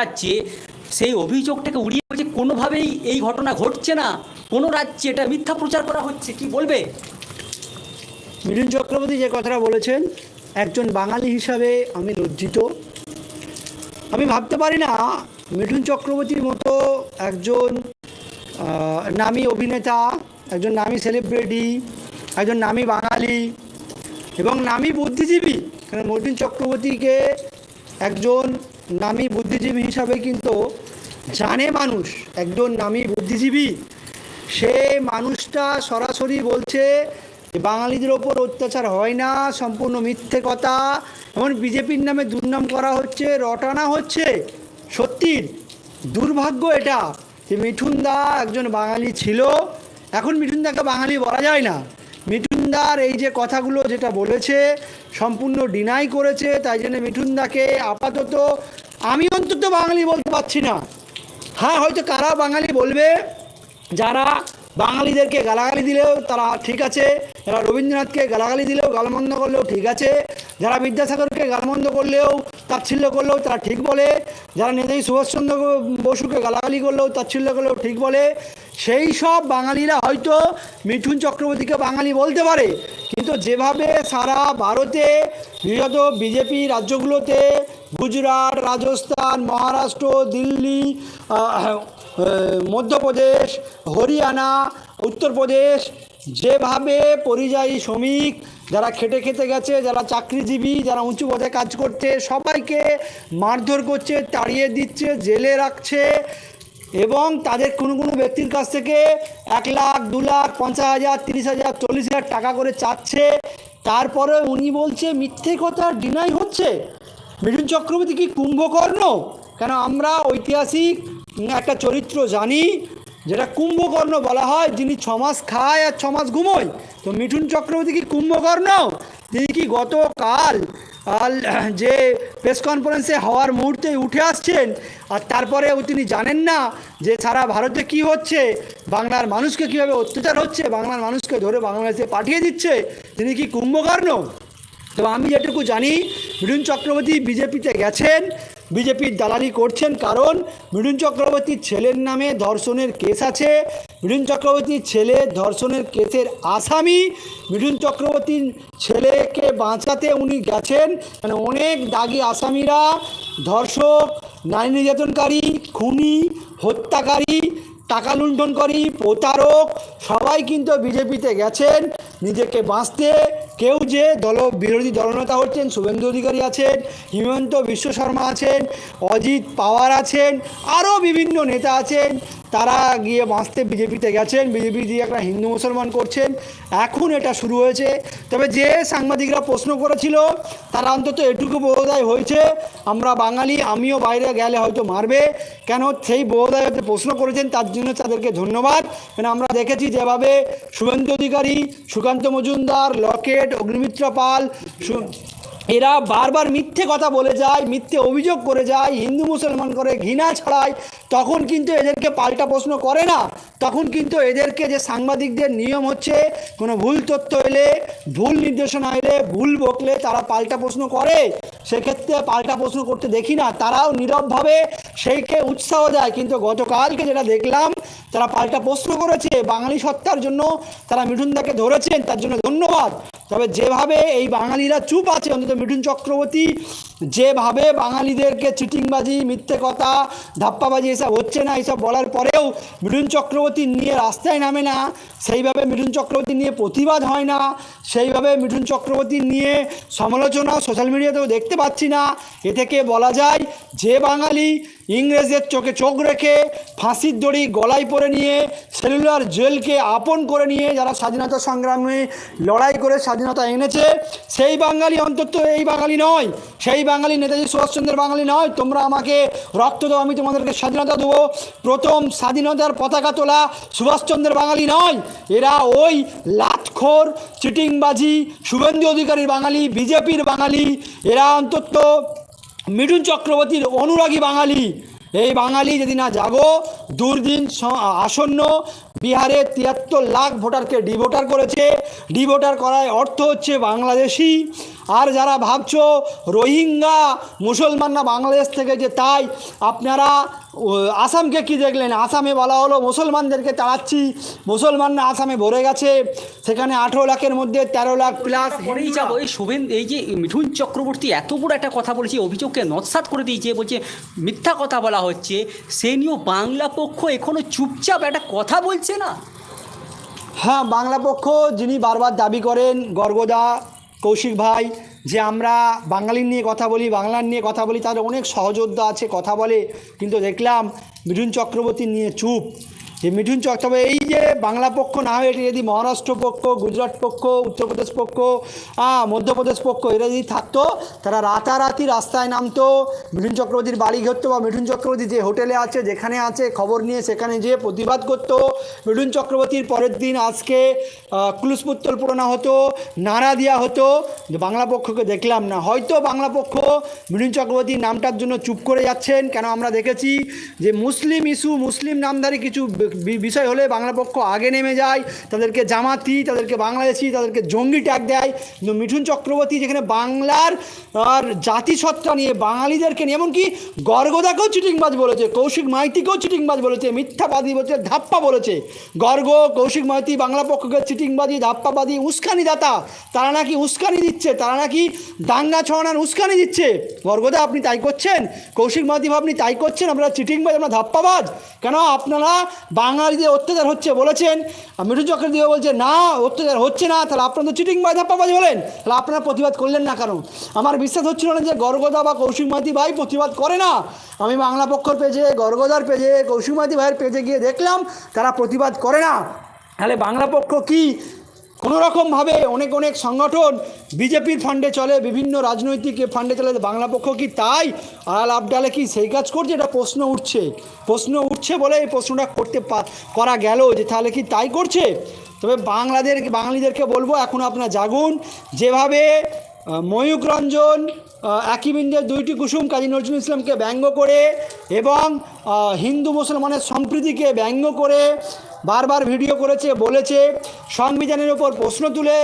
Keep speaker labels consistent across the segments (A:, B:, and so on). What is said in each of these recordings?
A: রাজ্যে সেই অভিযোগটাকে উড়িয়ে বলছে কোনোভাবেই এই ঘটনা ঘটছে না, কোনো রাজ্যে এটা মিথ্যা প্রচার করা হচ্ছে, কি বলবে?
B: মিঠুন চক্রবর্তী যে কথাটা বলেছেন, একজন বাঙালি হিসাবে আমি লজ্জিত। আমি ভাবতে পারি না, মিঠুন চক্রবর্তীর মতো একজন নামী অভিনেতা, একজন নামী সেলিব্রিটি, একজন নামী বাঙালি এবং নামী বুদ্ধিজীবী কারণ মিঠুন চক্রবর্তীকে একজন নামী বুদ্ধিজীবী হিসাবে কিন্তু জানে মানুষ, একজন নামী বুদ্ধিজীবী। সে মানুষটা সরাসরি বলছে বাঙালিদের ওপর অত্যাচার হয় না, সম্পূর্ণ মিথ্যে কথা। এমন বিজেপির নামে দুর্নাম করা হচ্ছে, রটানা হচ্ছে। সত্যির দুর্ভাগ্য এটা যে মিঠুনদা একজন বাঙালি ছিল। এখন মিঠুন দাকে বাঙালি বলা যায় না। মিঠুনদার এই যে কথাগুলো যেটা বলেছে, সম্পূর্ণ ডিনাই করেছে, তাই জন্য মিঠুনদাকে আপাতত আমি অন্তত বাঙালি বলতে পারছি না। হ্যাঁ হয়তো কারা বাঙালি বলবে, যারা বাঙালিদেরকে গালাগালি দিলেও তারা ঠিক আছে, যারা রবীন্দ্রনাথকে গালাগালি দিলেও গালমন্দ করলেও ঠিক আছে, যারা বিদ্যাসাগরকে গালমন্দ করলেও তাচ্ছিল্য করলেও তারা ঠিক বলে, যারা নেতাজি সুভাষচন্দ্র বসুকে গালাগালি করলেও তাচ্ছিল্য করলেও ঠিক বলে সেই সব বাঙালিরা হয়তো মিঠুন চক্রবর্তীকে বাঙালি বলতে পারে। কিন্তু যেভাবে সারা ভারতে বিগত বিজেপি রাজ্যগুলোতে গুজরাট, রাজস্থান, মহারাষ্ট্র, দিল্লি মধ্যপ্রদেশ, হরিয়ানা, উত্তরপ্রদেশ যেভাবে পরিযায়ী শ্রমিক, যারা খেটে খেতে গেছে, যারা চাকরিজীবী, যারা উঁচু পদে কাজ করছে, সবাইকে মারধর করছে, তাড়িয়ে দিচ্ছে, জেলে রাখছে এবং তাদের কোনো কোনো ব্যক্তির কাছ থেকে এক লাখ, দু লাখ, পঞ্চাশ হাজার, তিরিশ হাজার, চল্লিশ হাজার টাকা করে চাচ্ছে। তারপরে উনি বলছে, মিথ্যে কথা ডিনাই হচ্ছে। মিঠুন চক্রবর্তী কি কুম্ভকর্ণ? কেন আমরা ঐতিহাসিক একটা চরিত্র জানি, যেটা কুম্ভকর্ণ বলা হয়, যিনি ছমাস খায় আর ছমাস ঘুমোয়। তো মিঠুন চক্রবর্তী কি কুম্ভকর্ণ? তিনি কি গতকাল যে প্রেস কনফারেন্সে হওয়ার মুহূর্তে উঠে আসছেন, আর তারপরেও তিনি জানেন না যে সারা ভারতে কি হচ্ছে, বাংলার মানুষকে কীভাবে অত্যাচার হচ্ছে, বাংলার মানুষকে ধরে বাংলাদেশে পাঠিয়ে দিচ্ছে, তিনি কি কুম্ভকর্ণ? তো আমি যেটুকু জানি মিঠুন চক্রবর্তী বিজেপিতে গেছেন, বিজেপির দালালি করছেন কারণ মিঠুন চক্রবর্তীর ছেলের নামে ধর্ষণের কেস আছে মিঠুন চক্রবর্তীর ছেলে ধর্ষণের কেসের আসামি। মিঠুন চক্রবর্তীর ছেলেকে বাঁচাতে উনি গেছেন। মানে অনেক দাগি আসামিরা, ধর্ষক, নারী নির্যাতনকারী, খুনি, হত্যাকারী, টাকা লুণ্ঠনকারী, প্রতারক, সবাই কিন্তু বিজেপিতে গেছেন। নিজেকে বাঁচতে কেউ যে দল, বিরোধী দলনেতা হচ্ছেন, শুভেন্দু অধিকারী আছেন, হিমন্ত বিশ্ব শর্মা আছেন, অজিত পাওয়ার আছেন, আরও বিভিন্ন নেতা আছেন। তারা গিয়ে বাঁচতে বিজেপিতে গেছেন। বিজেপি দিয়ে একটা হিন্দু মুসলমান করছেন। এখন এটা শুরু হয়েছে। তবে যে সাংবাদিকরা প্রশ্ন করেছিল, তারা অন্তত এটুকু বোধহয় হয়েছে, আমরা বাঙালি, আমিও বাইরে গেলে হয়তো মারবে। কেন সেই বোধহয় প্রশ্ন করেছেন, তার জন্য তাদেরকে ধন্যবাদ। কেন আমরা দেখেছি যেভাবে শুভেন্দু অধিকারী, সুকান্ত মজুমদার, লকেট, অগ্নিমিত্র পাল এরা বারবার মিথ্যে কথা বলে যায়, মিথ্যে অভিযোগ করে যায়, হিন্দু মুসলমান করে, ঘৃণা ছড়ায়, তখন কিন্তু এদেরকে পাল্টা প্রশ্ন করে না। তখন কিন্তু এদেরকে যে সাংবাদিকদের নিয়ম হচ্ছে, কোনো ভুল তথ্য এলে, ভুল নির্দেশনা এলে, ভুল বকলে তারা পাল্টা প্রশ্ন করে। সেক্ষেত্রে পাল্টা প্রশ্ন করতে দেখি না, তারাও নীরবভাবে সেইকে উৎসাহ দেয়। কিন্তু গতকালকে যেটা দেখলাম, তারা পাল্টা প্রশ্ন করেছে, বাঙালি সত্তার জন্য তারা মিঠুনদাকে ধরেছেন, তার জন্য ধন্যবাদ। তবে যেভাবে এই বাঙালিরা চুপ আছে, অন্তত মিঠুন চক্রবর্তী যেভাবে বাঙালিদেরকে চিটিংবাজি, মিথ্যে কথা, ধাপ্পাবাজি এসব হচ্ছে না, এসব বলার পরেও মিঠুন চক্রবর্তী নিয়ে রাস্তায় নামে না, সেইভাবে মিঠুন চক্রবর্তী নিয়ে প্রতিবাদ হয় না, সেইভাবে মিঠুন চক্রবর্তী নিয়ে সমালোচনা সোশ্যাল মিডিয়াতেও দেখতে পাচ্ছি না। এ থেকে বলা যায়, যে বাঙালি ইংরেজদের চোখে চোখ রেখে ফাঁসির দড়ি গলায় পরে নিয়ে, সেলুলার জেলকে আপন করে নিয়ে যারা স্বাধীনতা সংগ্রামে লড়াই করে স্বাধীনতা এনেছে, সেই বাঙালি অন্তত এই বাঙালি নয়, সেই বাঙালি নেতাজি সুভাষচন্দ্রের বাঙালি নয়, তোমরা আমাকে রক্ত দাও, আমি তোমাদেরকে স্বাধীনতা দেবো। প্রথম স্বাধীনতার পতাকা তোলা সুভাষচন্দ্রের বাঙালি নয়, এরা ওই লাটখোর, চিটিংবাজি, শুভেন্দু অধিকারীর বাঙালি, বিজেপির বাঙালি, এরা অন্তত মিঠুন চক্রবর্তীর অনুরাগী বাঙালি। এই বাঙালি যদি না জাগো দুর্দিন আসন্ন, বিহারে তিয়াত্তর লাখ ভোটারকে ডিভোটার করেছে। ডিভোটার করায় অর্থ হচ্ছে বাংলাদেশি। আর যারা ভাবছ, রোহিঙ্গা, মুসলমানরা বাংলাদেশ থেকে যে তাই, আপনারা আসামকে কি দেখলেন? আসামে বলা হলো মুসলমানদেরকে তাড়াচ্ছি। মুসলমানরা আসামে ভরে গেছে। সেখানে আঠেরো লাখের মধ্যে তেরো লাখ প্লাস
A: পরেই যাব। এই শোভেন এই যে মিঠুন চক্রবর্তী এত বড় একটা কথা বলেছে অভিযোগকে নৎসাত করে দিয়েছে বলছে মিথ্যা কথা বলা হচ্ছে। সে নিয়েও বাংলা পক্ষ এখনও চুপচাপ একটা কথা বলছে না?
B: হ্যাঁ বাংলা পক্ষ যিনি বারবার দাবি করেন গর্গদা কৌশিক ভাই যে আমরা বাঙালির নিয়ে কথা বলি, বাংলার নিয়ে কথা বলি তাদের অনেক সহযোদ্ধা আছে, কথা বলে। কিন্তু দেখলাম মিঠুন চক্রবর্তী নিয়ে চুপ। যে মিঠুন চক্র তবে এই যে বাংলা পক্ষ না হয়ে এটা যদি মহারাষ্ট্র পক্ষ, গুজরাট পক্ষ, উত্তরপ্রদেশ পক্ষ মধ্যপ্রদেশ পক্ষ এরা যদি থাকতো, তারা রাতারাতি রাস্তায় নামতো। মিঠুন চক্রবর্তীর বাড়ি ঘুরতো বা মিঠুন চক্রবর্তী যে হোটেলে আছে, যেখানে আছে, খবর নিয়ে সেখানে যেয়ে প্রতিবাদ করতো। মিঠুন চক্রবর্তীর পরের দিন আজকে কুলুসপুত্তল পুরোনো হতো, নাড়া দেওয়া হতো। বাংলা পক্ষকে দেখলাম না। হয়তো বাংলা পক্ষ মিঠুন চক্রবর্তীর নামটার জন্য চুপ করে যাচ্ছেন। কেন আমরা দেখেছি যে মুসলিম ইস্যু, মুসলিম নামধারী কিছু বিষয় হলে বাংলা পক্ষ আগে নেমে যায়, তাদেরকে জামাতি, তাদেরকে বাংলাদেশি, তাদেরকে জঙ্গি ট্যাগ দেয়। কিন্তু মিঠুন চক্রবর্তী যেখানে বাংলার আর জাতিসত্তা নিয়ে বাঙালিদেরকে নিয়ে, এমনকি গর্গদাকেও চিটিংবাজ বলেছে, কৌশিক মাইতিকেও চিটিংবাজ বলেছে, মিথ্যাবাদী বলছে, ধাপ্পা বলেছে। গর্গ, কৌশিক মাইতি বাংলা পক্ষকে চিটিংবাদী, ধাপ্পাবাদী উস্কানি দাতা তারা নাকি উস্কানি দিচ্ছে, তারা নাকি দাঙ্গা ছড়ানোর উস্কানি দিচ্ছে। গর্গদা, আপনি তাই করছেন? কৌশিক মাইতি আপনি তাই করছেন? আপনারা চিটিংবাজ আপনারা ধাপ্পাবাজ? কেন আপনারা বাঙালিদের অত্যাচার হচ্ছে বলেছেন। মিঠু চক্রবর্তীও বলছে, না, অত্যাচার হচ্ছে না। তাহলে আপনারা তো চিটিং চিটিংবাজ ধাপ্পাবাজ বলেন তাহলে আপনারা প্রতিবাদ করলেন না কেন? আমার বিশ্বাস হচ্ছিল না যে গর্গদা বা কৌশিক ভাই প্রতিবাদ করে না। আমি বাংলা পক্ষর পেজে, গর্গদার পেজে, কৌশিক মাইতি ভাইয়ের পেজে গিয়ে দেখলাম, তারা প্রতিবাদ করে না। তাহলে বাংলা পক্ষ কি কোনো রকমভাবে অনেক অনেক সংগঠন বিজেপির ফান্ডে চলে বিভিন্ন রাজনৈতিক ফান্ডে চলে বাংলা পক্ষ কি তাই? আড়াল আবডালে কি সেই কাজ করছে? এটা প্রশ্ন উঠছে। প্রশ্ন উঠছে বলে এই প্রশ্নটা করতে করা গেল যে তাহলে কি তাই করছে? তবে বাংলাদের বাঙালিদেরকে বলব এখন আপনারা জাগুন যেভাবে ময়ূক রঞ্জন আহ, একই বিন্দুর দুইটি কুসুম কাজী নজরুল ইসলামকে ব্যঙ্গ করে এবং হিন্দু মুসলমানের সম্প্রীতিকে ব্যঙ্গ করে বারবার ভিডিও করেছে, বলেছে, সংবিধানের ওপর প্রশ্ন তুলে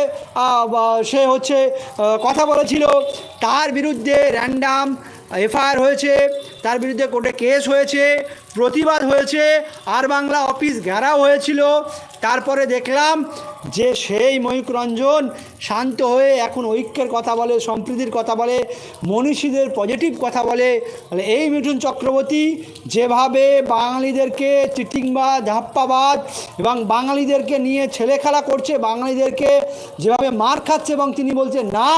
B: সে হচ্ছে কথা বলেছিল। তার বিরুদ্ধে র্যান্ডাম এফআইআর হয়েছে, তার বিরুদ্ধে কোর্টে কেস হয়েছে প্রতিবাদ হয়েছে, আর বাংলা অফিস ঘেরাও হয়েছিল। তারপরে দেখলাম যে সেই ময়ূক রঞ্জন শান্ত হয়ে এখন ঐক্যের কথা বলে, সম্প্রীতির কথা বলে, মনীষীদের পজিটিভ কথা বলে। এই মিঠুন চক্রবর্তী যেভাবে বাঙালিদেরকে চিটিংবাদ ধাপ্পাবাদ এবং বাঙালিদেরকে নিয়ে ছেলে খেলা করছে, বাঙালিদেরকে যেভাবে মার খাচ্ছে এবং তিনি বলছেন না,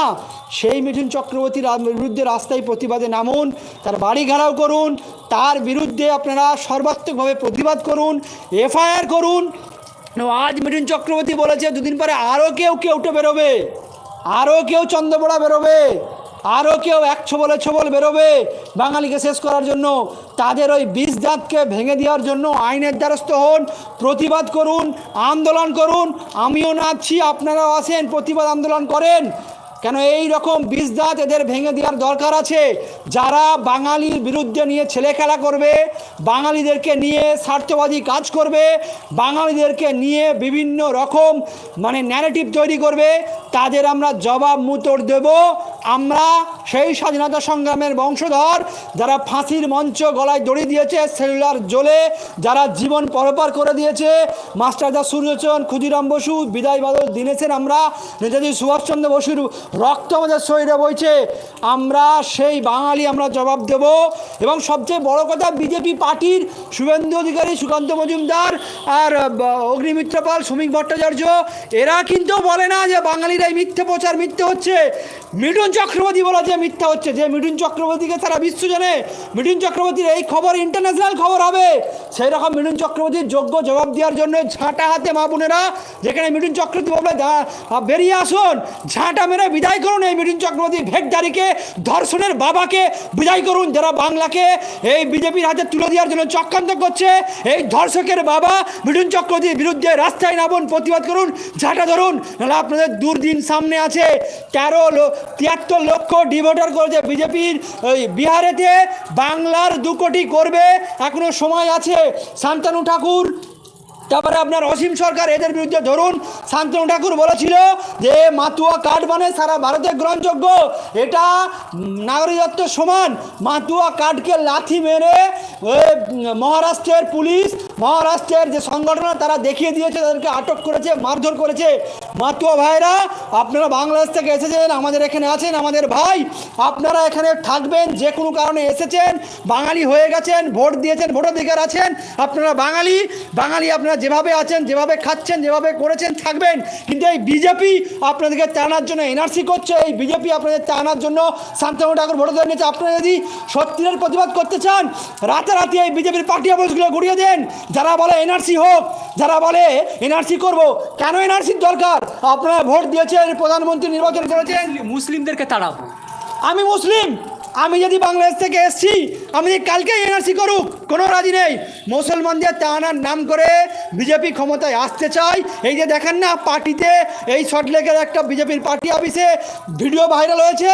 B: সেই মিঠুন চক্রবর্তীর বিরুদ্ধে রাস্তায় প্রতিবাদে নামুন, তার বাড়ি ঘেরাও করুন, তার বিরুদ্ধে আপনারা সর্বাত্মকভাবে প্রতিবাদ করুন, এফআইআর করুন। আজ মিঠুন চক্রবর্তী বলেছে, দুদিন পরে আরও কেউ কেউ উঠে বেরোবে। আরও কেউ চন্দ্রপোড়া বেরোবে। আরও কেউ এক ছবলে ছবল বেরোবে বাঙালিকে শেষ করার জন্য। তাদের ওই বিষ দাঁতকে ভেঙে দেওয়ার জন্য আইনের দ্বারস্থ হন, প্রতিবাদ করুন, আন্দোলন করুন। আমিও নাচছি, আপনারাও আসেন, প্রতিবাদ আন্দোলন করেন। কেন এই রকম বীজদাঁত এদের ভেঙে দেওয়ার দরকার আছে? যারা বাঙালির বিরুদ্ধে নিয়ে ছেলে খেলা করবে, বাঙালিদেরকে নিয়ে স্বার্থবাদী কাজ করবে, বাঙালিদেরকে নিয়ে বিভিন্ন রকম মানে ন্যারেটিভ তৈরি করবে, তাদের আমরা জবাব মুতর দেব। আমরা সেই স্বাধীনতা সংগ্রামের বংশধর যারা ফাঁসির মঞ্চ গলায় দড়ি দিয়েছে, সেলুলার জ্বলে যারা জীবন পরপার করে দিয়েছে, মাস্টারদা সূর্যচন ক্ষুদিরাম বসু, বিদায় বাদল দিনেছেন আমরা, নেতাজি সুভাষচন্দ্র বসুর রক্ত আমাদের শরীরে বইছে। আমরা সেই বাঙালি আমরা জবাব দেব। এবং সবচেয়ে বড় কথা, বিজেপি পার্টির শুভেন্দু অধিকারী সুকান্ত মজুমদার আর অগ্নিমিত্র পাল, শ্রমিক ভট্টাচার্য, এরা কিন্তু বলে না যে বাঙালিরা এই মিথ্যে প্রচার, মিথ্যে হচ্ছে। মিঠুন চক্রবর্তী বলা যে মিথ্যা হচ্ছে। যে মিঠুন চক্রবর্তীকে সারা বিশ্ব জানে। মিঠুন চক্রবর্তীর এই খবর ইন্টারন্যাশনাল খবর হবে। সেই রকম মিঠুন চক্রবর্তীর যোগ্য জবাব দেওয়ার জন্য ঝাঁটা হাতে মা বোনেরা, যেখানে মিঠুন চক্রবর্তী বলবে বেরিয়ে আসুন। ঝাঁটা মেরে বিদায় করুন এই মিঠুন চক্রবর্তী ভেটদারিকে ধর্ষণের বাবাকে বিদায় করুন যারা বাংলাকে। এই বিজেপির হাতে তুলে দেওয়ার জন্য চক্রান্ত করছে। এই ধর্ষকের বাবা মিঠুন চক্রবর্তীর বিরুদ্ধে রাস্তায় নামুন, প্রতিবাদ করুন, ঝাঁটা ধরুন। নাহলে আপনাদের দুর্দিন সামনে আছে। তেরো তিয়াত্তর লক্ষ ডিভোটার করেছে বিজেপির ওই বিহারেতে। বাংলার দু কোটি করবে, এখনও সময় আছে। শান্তানু ঠাকুর তারপরে আপনার অসীম সরকার এদের বিরুদ্ধে ধরুন, শান্তনু ঠাকুর বলেছিল যে মাতুয়া কার্ড মানে সারা ভারতে গ্রহণযোগ্য। এটা নাগরিকত্ব সমান। মাতুয়া কার্ডকে লাথি মেরে মহারাষ্ট্রের পুলিশ, মহারাষ্ট্রের যে সংগঠন, তারা দেখিয়ে দিয়েছে, তাদেরকে আটক করেছে, মারধর করেছে। মাতুয়া ভাইরা, আপনারা বাংলাদেশ থেকে এসেছেন, আমাদের এখানে আছেন আমাদের ভাই। আপনারা এখানে থাকবেন, যে কোনো কারণে এসেছেন, বাঙালি হয়ে গেছেন, ভোট দিয়েছেন ভোটাধিকার আছেন, আপনারা বাঙালি। বাঙালি আপনারা যেভাবে আছেন, যেভাবে খাচ্ছেন, যেভাবে করেছেন, থাকবেন। কিন্তু এই বিজেপি আপনাদেরকে টানার জন্য এনআরসি করছে, এই বিজেপি আপনাদের টানার জন্য শান্তনু ঠাকুর ভোটাধিকার নিয়েছে। আপনারা যদি সত্যিকার প্রতিবাদ করতে চান, রাতারাতি এই বিজেপির পার্টি অফিসগুলো গুড়িয়ে দেন। যারা বলে এনআরসি হোক, যারা বলে এনআরসি করব, কেন এনআরসির দরকার? আপনারা ভোট দিয়েছেন প্রধানমন্ত্রী নির্বাচন করেছেন।
A: মুসলিমদেরকে তাড়াবো।
B: আমি মুসলিম। আমি যদি বাংলাদেশ থেকে এসছি আমি যদি কালকে এনআরসি করুক, কোনো রাজি নেই। মুসলমানদের টানার নাম করে বিজেপি ক্ষমতায় আসতে চাই এই যে দেখেন না, পার্টিতে এই সল্টলেকের একটা বিজেপির পার্টি অফিসে ভিডিও ভাইরাল হয়েছে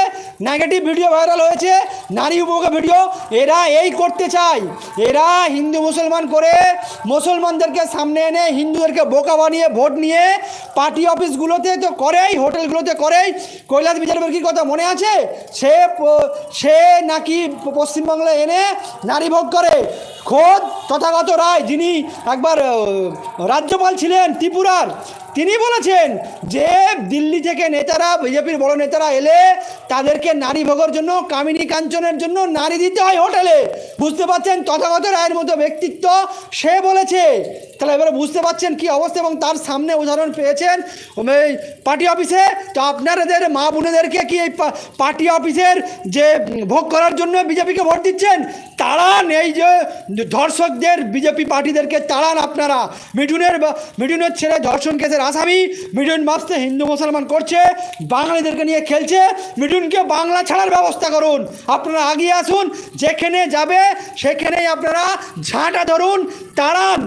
B: নেগেটিভ ভিডিও ভাইরাল হয়েছে, নারী উপভোগ ভিডিও, এরা এই করতে চায়। এরা হিন্দু মুসলমান করে মুসলমানদেরকে সামনে এনে হিন্দুদেরকে বোকা বানিয়ে, ভোট নিয়ে পার্টি অফিসগুলোতে তো করেই, হোটেলগুলোতে করেই। কৈলাস বিচারপতির কথা মনে আছে? সে সে নাকি পশ্চিমবাংলায় এনে নারী ভোগ করে। খোদ তথাগত রায় যিনি একবার রাজ্যপাল ছিলেন ত্রিপুরার তিনি বলেছেন যে দিল্লি থেকে নেতারা, বিজেপির বড় নেতারা এলে তাদেরকে নারী ভোগের জন্য, কামিনী কাঞ্চনের জন্য নারী দিতে হয় হোটেলে। বুঝতে পারছেন? তথাগত রায়ের মতো ব্যক্তিত্ব সে বলেছে। তাহলে এবারে বুঝতে পারছেন কি অবস্থা এবং তার সামনে উদাহরণ পেয়েছেন এই পার্টি অফিসে। তো আপনাদের মা বোনেদেরকে কি এই পার্টি অফিসের যে ভোগ করার জন্য বিজেপিকে ভোট দিচ্ছেন? তাড়ান এই যে ধর্ষকদের, বিজেপি পার্টিদেরকে তাড়ান আপনারা। মিঠুনের মিঠুনের ছেলে ধর্ষণ কেসের আসামি মিঠুন ভাবতে হিন্দু মুসলমান করছে, বাঙালিদেরকে নিয়ে খেলছে, মিঠুনকে বাংলা ছাড়ার ব্যবস্থা করুন। আপনারা আগিয়ে আসুন, যেখানে যাবে, সেখানেই আপনারা ঝাঁটা ধরুন তাড়ান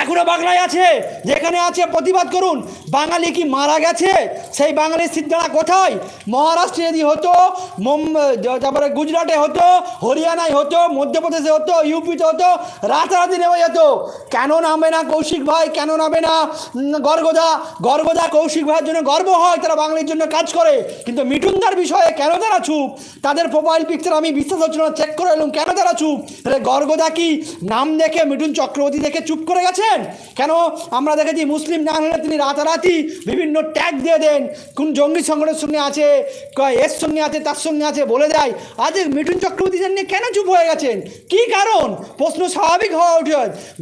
B: এখনও বাংলায় আছে, যেখানে আছে, প্রতিবাদ করুন, বাঙালি কি মারা গেছে? সেই বাঙালির সিদ্ধারা কোথায়? মহারাষ্ট্রে যদি হতো তারপরে গুজরাটে হতো, হরিয়ানায় হতো, মধ্যপ্রদেশে হতো, ইউপিতে হতো, রাতারাতি নেমে যেত। কেন নামবে না কৌশিক ভাই? কেন নামবে না গর্গদা? গর্গদা কৌশিক ভাইয়ের জন্য গর্ব হয়, তারা বাঙালির জন্য কাজ করে। কিন্তু মিঠুনদার বিষয়ে কেন তারা চুপ? তাদের প্রোফাইল পিকচার আমি বিশ্বাস হচ্ছে না চেক করে এলাম, কেন তারা চুপ? তাহলে গর্গদা কি নাম দেখে মিঠুন চক্রবর্তী দেখে চুপ করে গেছেন কেন? আমরা দেখেছি মুসলিম না হলে তিনি রাতারাতি বিভিন্ন ট্যাগ দিয়ে দেন। কোন জঙ্গি সংগঠনের সঙ্গে আছে এর সঙ্গে আছে, তার সঙ্গে আছে, বলে দেয়। আজ মিঠুন চক্রবর্তীদের নিয়ে কেন চুপ হয়ে গেছেন? কি কারণ? প্রশ্ন স্বাভাবিক হওয়া উঠে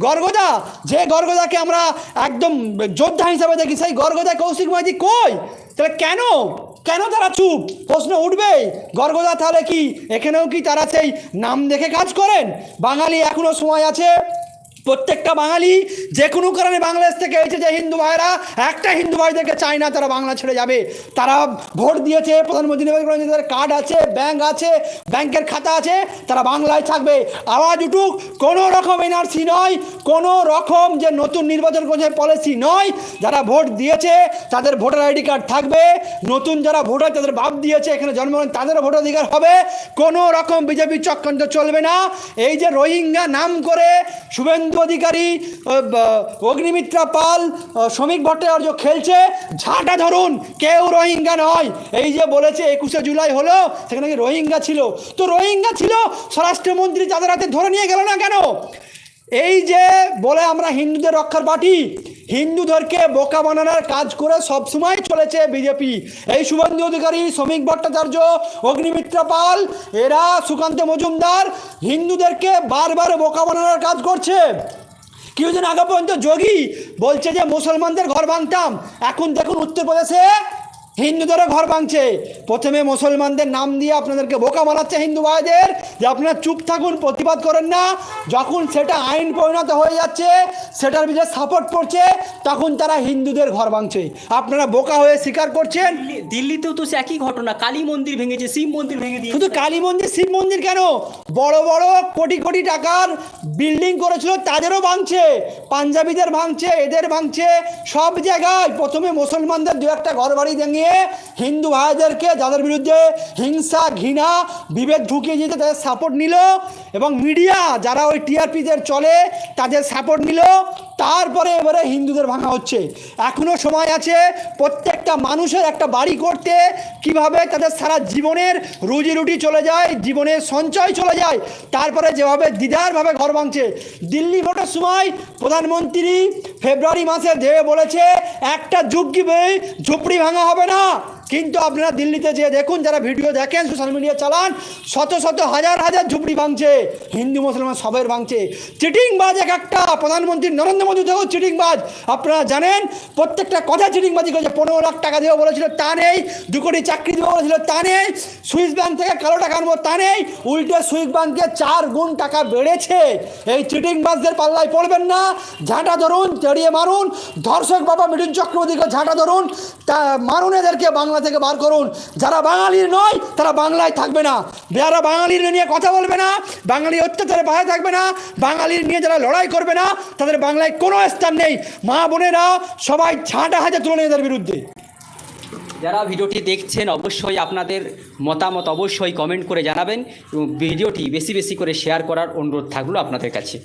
B: গর্গদা, যে গর্গদাকে আমরা একদম যোদ্ধা হিসাবে দেখি, সেই গর্গদা কৌশিক মাঝি কই? তাহলে কেন? কেন তারা চুপ? প্রশ্ন উঠবে গর্গদা তাহলে কি? এখানেও কি তারা সেই নাম দেখে কাজ করেন? বাঙালি এখনও সময় আছে প্রত্যেকটা বাঙালি যে কোনো কারণে বাংলাদেশ থেকে এসেছে যে হিন্দু ভাইরা, একটা হিন্দু ভাইদেরকে চায় না তারা বাংলা ছেড়ে যাবে। তারা ভোট দিয়েছে, প্রধানমন্ত্রী নির্বাচন তাদের কার্ড আছে ব্যাংক আছে ব্যাংকের খাতা আছে, তারা বাংলায় থাকবে। আওয়াজ উঠুক, কোনো রকম এনআরসি নয়, কোনো রকম যে নতুন নির্বাচন করছে পলিসি নয়। যারা ভোট দিয়েছে, তাদের ভোটার আইডি কার্ড থাকবে। নতুন যারা ভোটার, তাদের বাপ দিয়েছে, এখানে জন্মগ্রহণ তাদেরও ভোটাধিকার হবে। কোনো রকম বিজেপি চক্রান্ত চলবে না। এই যে রোহিঙ্গা নাম করে শুভেন্দু অধিকারী অগ্নিমিত্রা পাল শ্রমিক ভট্টাচার্য খেলছে। ঝাঁটা ধরুন, কেউ রোহিঙ্গা নয়। এই যে বলেছে, একুশে জুলাই হলো, সেখানে রোহিঙ্গা ছিল। তো রোহিঙ্গা ছিল, স্বরাষ্ট্রমন্ত্রী যাদের হাতে ধরে নিয়ে গেল না কেন? এই যে বলে আমরা হিন্দুদের রক্ষার পার্টি হিন্দুদেরকে বোকা বানানোর কাজ করে সবসময় চলেছে বিজেপি। এই শুভেন্দু অধিকারী, শ্রমিক ভট্টাচার্য, অগ্নিমিত্রা পাল, এরা সুকান্ত মজুমদার, হিন্দুদেরকে বারবার বোকা বানানোর কাজ করছে। কিছুদিন আগে পর্যন্ত যোগী বলছে যে মুসলমানদের ঘর ভাঙতাম, এখন দেখুন উত্তরপ্রদেশে হিন্দুদেরও ঘর ভাঙছে। প্রথমে মুসলমানদের নাম দিয়ে আপনাদেরকে বোকা বানাচ্ছে হিন্দু ভাইদের যে আপনারা চুপ থাকুন প্রতিবাদ করেন না। যখন সেটা আইন পরিণত হয়ে যাচ্ছে সেটার বিরুদ্ধে সাপোর্ট করছে তখন তারা হিন্দুদের ঘর ভাঙছে। আপনারা বোকা হয়ে স্বীকার করছেন?
A: দিল্লিতেও তো একই ঘটনা। কালী মন্দির ভেঙেছে শিব মন্দির ভেঙে দিয়ে
B: শুধু কালী মন্দির শিব মন্দির কেন? বড় বড় কোটি কোটি টাকার বিল্ডিং করেছিল তাদেরও ভাঙছে। পাঞ্জাবিদের ভাঙছে এদের ভাঙছে। সব জায়গায় প্রথমে মুসলমানদের দু একটা ঘর বাড়ি ভেঙে হিন্দু ভাইদেরকে, যাদের বিরুদ্ধে হিংসা, ঘৃণা, বিভেদ ঢুকিয়ে দিতে তাদের সাপোর্ট নিল এবং মিডিয়া যারা ওই টিআরপিদের চলে, তাদের সাপোর্ট নিল। তারপরে এবারে হিন্দুদের ভাঙা হচ্ছে। এখনও সময় আছে প্রত্যেকটা মানুষের একটা বাড়ি করতে, কীভাবে তাদের সারা জীবনের রুজি রুটি চলে যায়, জীবনের সঞ্চয় চলে যায়, তারপরে যেভাবে দিদারভাবে ঘর ভাঙছে। দিল্লি ভোটের সময় প্রধানমন্ত্রী ফেব্রুয়ারি মাসে দেবে বলেছে, একটা যুগ ঝুপড়ি ভাঙা হবে না। কিন্তু আপনারা দিল্লিতে যে দেখুন, যারা ভিডিও দেখেন সোশ্যাল মিডিয়া চালান, শত শত হাজার হাজার ঝুপড়ি ভাঙছে, হিন্দু, মুসলমান সবের ভাঙছে। চিটিংবাজ এক একটা, প্রধানমন্ত্রী নরেন্দ্র মোদী দেখো চিটিংবাজ। আপনারা জানেন, প্রত্যেকটা কথা চিটিংবাজি করেছে, পনেরো লাখ টাকা দেবো বলেছিল, তা নেই, দু কোটি চাকরি দেবো বলেছিল, তা নেই, সুইস ব্যাংক থেকে কালো টাকা আনব, তা নেই, উল্টে সুইস ব্যাংকে চার গুণ টাকা বেড়েছে। এই চিটিংবাজদের পাল্লায় পড়বেন না, ঝাঁটা ধরুন, তেড়িয়ে মারুন, ধর্ষক বাবা মিঠুন চক্রবর্তীকে ঝাঁটা ধরুন, তা মারুন এদেরকে বাংলা থেকে বার করুন। যারা বাঙালির নয়, তারা বাংলায় থাকবে না। যারা বাঙালির নিয়ে কথা বলবে না, বাঙালি অত্যাচারে পায়ে থাকবে না, বাঙালির নিয়ে যারা লড়াই করবে না, তাদের বাংলায় কোনো স্থান নেই। মা বোনেরা সবাই ঝাঁটা হাতে তুলে নেয় বিরুদ্ধে।
A: যারা ভিডিওটি দেখছেন, অবশ্যই আপনাদের মতামত অবশ্যই কমেন্ট করে জানাবেন এবং ভিডিওটি বেশি বেশি করে শেয়ার করার অনুরোধ থাকল আপনাদের কাছে।